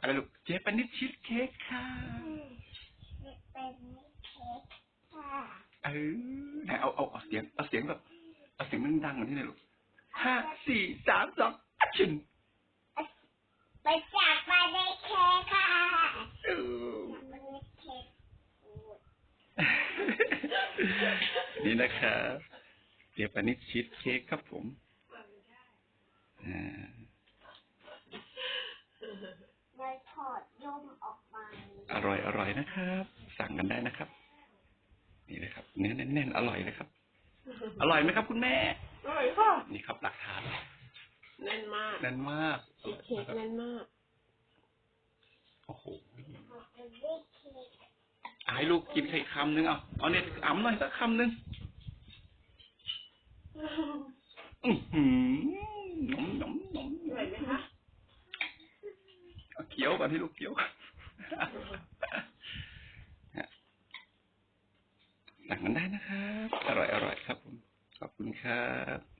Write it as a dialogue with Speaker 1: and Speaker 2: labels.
Speaker 1: อะไรลูกเจแปนิดชีสเค้กค่ะ
Speaker 2: เป็นเค้กค่ะ
Speaker 1: เออไหนเอาเอาเอาเสียงเอาเสียงแบบเอาเสียงดังๆกว่านี้เลยลูกห้าสี่สามสองแอคชั่น
Speaker 2: ไปจากมาในเค้กค่ะ
Speaker 1: เออ
Speaker 2: มันในเค้กพูด
Speaker 1: นี่นะครับเจแปนิดชีสเค้กครับผมอ่า
Speaker 2: เลยถอดย่มออกมา
Speaker 1: อร่อยอร่อยนะครับ สั่งกันได้นะครับ นี่เลยครับ เนื้อแน่นๆอร่อยเลยครับ อร่อยไหมครับ คุณแม่
Speaker 3: อร่อยค่ะ
Speaker 1: นี่ครับหลักฐาน
Speaker 3: แน่นมาก
Speaker 1: แน่นมาก
Speaker 3: ชีสเค้กแน่นมาก
Speaker 1: โอ้โห
Speaker 2: เป็นเค้ก
Speaker 1: อะให้ลูกกินไข่คำนึงเอาเอาเนี่ยอ่ำหน่อยสักคำนึงอื้อหือหนมหนมหนม
Speaker 3: อร่อยไหมคะ
Speaker 1: เอาเคี้ยวก่อนให้ลูกเคี้ยวก่อน นะครับอร่อยอร่อยครับผม ขอบคุณครับ